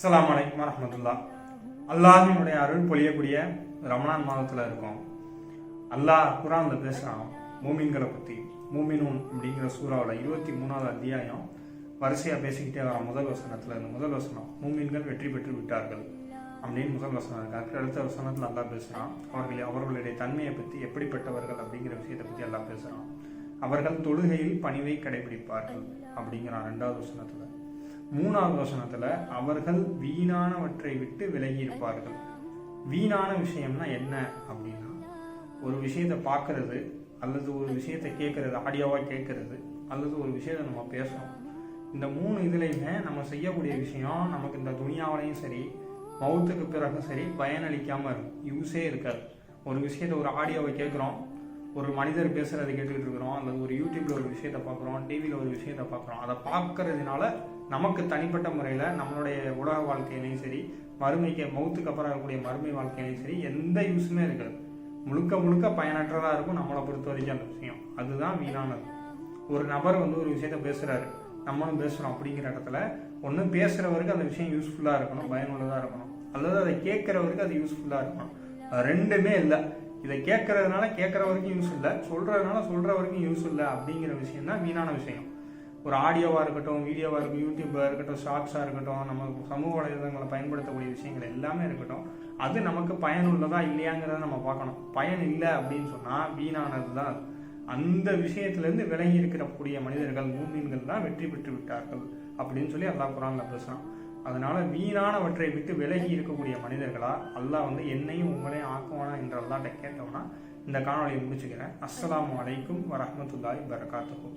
அஸ்லாம் வலைக்கம் வரமத்துல்லா அல்லாஹினுடைய அருள் பொழியக்கூடிய ரமணான் மாதத்தில் இருக்கும். அல்லாஹ் குரானில் பேசுகிறான் மூமின்களை பற்றி மூமினூன் அப்படிங்கிற சூறாவில் இருபத்தி மூணாவது அத்தியாயம் வரிசையாக பேசிக்கிட்டே வர முதல் வசனத்தில். இந்த முதல் வசனம் மூமின்கள் வெற்றி பெற்று விட்டார்கள். அப்படின்னு முதல் வசனம் இருக்கு. அதுக்கு அடுத்த வசனத்தில் நல்லா பேசுகிறான் அவர்கள் அவர்களுடைய தன்மையை பற்றி எப்படிப்பட்டவர்கள்? அப்படிங்கிற விஷயத்தை பற்றி எல்லாம் பேசுகிறான் அவர்கள் தொழுகையில் பணிவை கடைபிடிப்பார்கள். அப்படிங்கிறான் ரெண்டாவது வசனத்தில். மூணாவது வசனத்துல அவர்கள் வீணானவற்றை விட்டு விலகி இருப்பார்கள் வீணான விஷயம்னா என்ன அப்படின்னா ஒரு விஷயத்தை பார்க்கறது அல்லது ஒரு விஷயத்த கேட்கறது ஆடியோவாக கேட்கறது அல்லது ஒரு விஷயத்தை நம்ம பேசுறோம். இந்த மூணு இதுலையுமே நம்ம செய்யக்கூடிய விஷயம் நமக்கு இந்த துணியாவிலையும் சரி மௌத்துக்கு பிறகும் சரி பயனளிக்காம இருக்கும் யூஸே இருக்காது. ஒரு விஷயத்த ஒரு ஆடியோவை கேட்குறோம் ஒரு மனிதர் பேசுறதை கேட்டுக்கிட்டு இருக்கிறோம். அல்லது ஒரு யூடியூப்ல ஒரு விஷயத்தை பார்க்குறோம் டிவியில் ஒரு விஷயத்தை பார்க்குறோம். அதை பார்க்கறதுனால நமக்கு தனிப்பட்ட முறையில் நம்மளுடைய உலக வாழ்க்கையிலையும் சரி மறுமைக்கு மௌத்துக்கு அப்புறம் இருக்கக்கூடிய மறுமை வாழ்க்கையிலையும் சரி எந்த யூஸுமே இருக்காது. முழுக்க முழுக்க பயனற்றதாக இருக்கும் நம்மளை பொறுத்த வரைக்கும் அந்த விஷயம். அதுதான் வீணானது. ஒரு நபர் வந்து ஒரு விஷயத்த பேசுகிறாரு நம்மளும் பேசுகிறோம் அப்படிங்கிற இடத்துல ஒன்று பேசுகிறவருக்கு அந்த விஷயம் யூஸ்ஃபுல்லாக இருக்கணும் பயனுள்ளதாக இருக்கணும். அல்லது அதை கேட்குறவருக்கு அது யூஸ்ஃபுல்லாக இருக்கணும். ரெண்டுமே இல்லை. இதை கேட்கறதுனால கேட்குற வரைக்கும் யூஸ் இல்லை சொல்கிறதுனால சொல்கிற வரைக்கும் யூஸ் இல்லை அப்படிங்கிற விஷயம் தான் வீணான விஷயம். ஒரு ஆடியோவாக இருக்கட்டும் வீடியோவாக இருக்கட்டும் யூடியூப்பாக இருக்கட்டும் ஷார்ட்ஸாக இருக்கட்டும் நம்ம சமூக வலைதளங்களை பயன்படுத்தக்கூடிய விஷயங்கள் எல்லாமே இருக்கட்டும் அது நமக்கு பயனுள்ளதா இல்லையாங்கிறத நம்ம பார்க்கணும். பயன் இல்லை அப்படின்னு சொன்னால் வீணானது தான். அந்த விஷயத்திலேருந்து விலகி இருக்கக்கூடிய மனிதர்கள் மூமீன்கள் தான் வெற்றி பெற்று விட்டார்கள் அப்படின்னு சொல்லி அல்லாஹ் குரான்ல பேசுகிறான் அதனால வீணானவற்றை விட்டு விலகி இருக்கக்கூடிய மனிதர்களா அல்லாஹ் வந்து என்னையும் உங்களையும் ஆக்குவானா என்று அல்லாட்ட கேட்டோம்னா இந்த காணொலியை முடிச்சுக்கிறேன். அஸ்லாம் வலைக்கும் வரமத்துல்லாய் வரகாத்துக்கும்